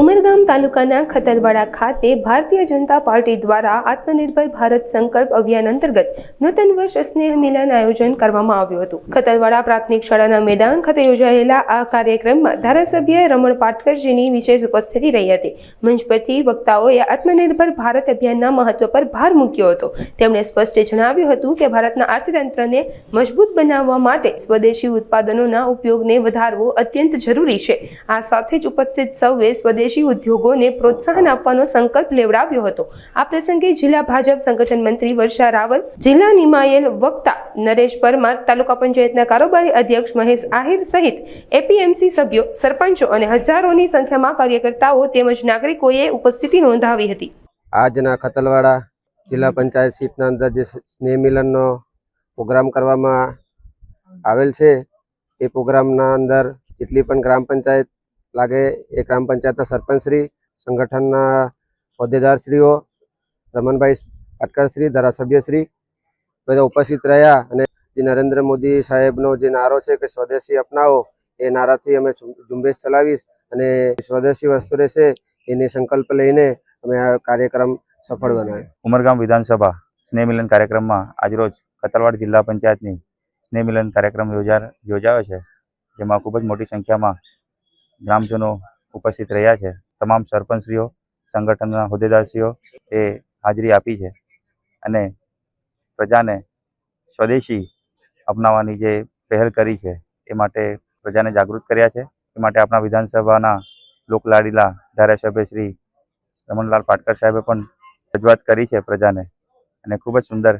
ઉમરગામ તાલુકાના ખતરવાડા ખાતે ભારતીય જનતા પાર્ટી દ્વારા આત્મનિર્ભર ભારત સંકલ્પ અભિયાન અંતર્ગત નૂતન વર્ષ સ્નેહ મિલન આયોજન કરવામાં આવ્યું હતું. ખતરવાડા પ્રાથમિક શાળાના મેદાન ખાતે યોજાયેલા આ કાર્યક્રમમાં ધારાસભ્ય રમણ પાટકરજીની વિશેષ ઉપસ્થિતિ રહી હતી. મંચ પરથી વક્તાઓએ આત્મનિર્ભર ભારત અભિયાનના મહત્વ પર ભાર મૂક્યો હતો. તેમણે સ્પષ્ટ જણાવ્યું હતું કે ભારતના અર્થતંત્રને મજબૂત બનાવવા માટે સ્વદેશી ઉત્પાદનોના ઉપયોગને વધારવો અત્યંત જરૂરી છે. આ સાથે જ ઉપસ્થિત સૌએ સ્વદેશી ઉદ્યોગોને પ્રોત્સાહન આપવાનો સંકલ્પ લેવડાવ્યો હતો. આ પ્રસંગે જિલ્લા ભાજપ સંગઠન મંત્રી વર્ષા રાવલ, જિલ્લા નિમાયેલ વક્તા નરેશ પરમાર, તાલુકા પંચાયતના કારોબારી અધ્યક્ષ મહેશ આહિર સહિત એપીએમસી સભ્યો, સરપંચો અને હજારોની સંખ્યામાં કાર્યકર્તાઓ તેમજ નાગરિકોએ ઉપસ્થિતિ નોંધાવી હતી. આજના ખતલવાડા જિલ્લા પંચાયત સીટના અંદર જે સ્નેહ મિલનનો પ્રોગ્રામ કરવામાં આવેલ છે, એ પ્રોગ્રામના અંદર જેટલી પણ ગ્રામ પંચાયત લાગે એ ગ્રામ પંચાયતના સરપંચશ્રી સંગઠનના હોદ્દેદારશ્રીઓ રમણભાઈ પાટકરશ્રી ધારાસભ્યશ્રી બધા ઉપસ્થિત રહ્યા અને જે નરેન્દ્ર મોદી સાહેબનો જે નારો છે કે સ્વદેશી અપનાવો, એ નારાથી અમે ઝુંબેશ ચલાવીશ અને સ્વદેશી વસ્તુ રહેશે એની સંકલ્પ લઈને અમે આ કાર્યક્રમ સફળ બનાવ્યો ઉમરગામ વિધાનસભા સ્નેહ મિલન કાર્યક્રમમાં આજરોજ કતલવાડ જિલ્લા પંચાયતની સ્નેહ મિલન કાર્યક્રમ યોજા યોજાયો છે, જેમાં ખૂબ જ મોટી સંખ્યામાં ગ્રામજનો ઉપસ્થિત રહ્યા છે. તમામ સરપંચશ્રીઓ, સંગઠનના હોદ્દેદારશ્રીઓ એ હાજરી આપી છે અને પ્રજાને સ્વદેશી અપનાવવાની જે પહેલ કરી છે એ માટે પ્રજાને જાગૃત કર્યા છે. એ માટે આપણા વિધાનસભાના લોકલાડીલા ધારાસભ્ય શ્રી રમણલાલ પાટકર સાહેબે પણ રજૂઆત કરી છે પ્રજાને. અને ખૂબ જ સુંદર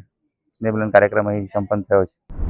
સ્નેહમિલન કાર્યક્રમ અહીં સંપન્ન થયો છે.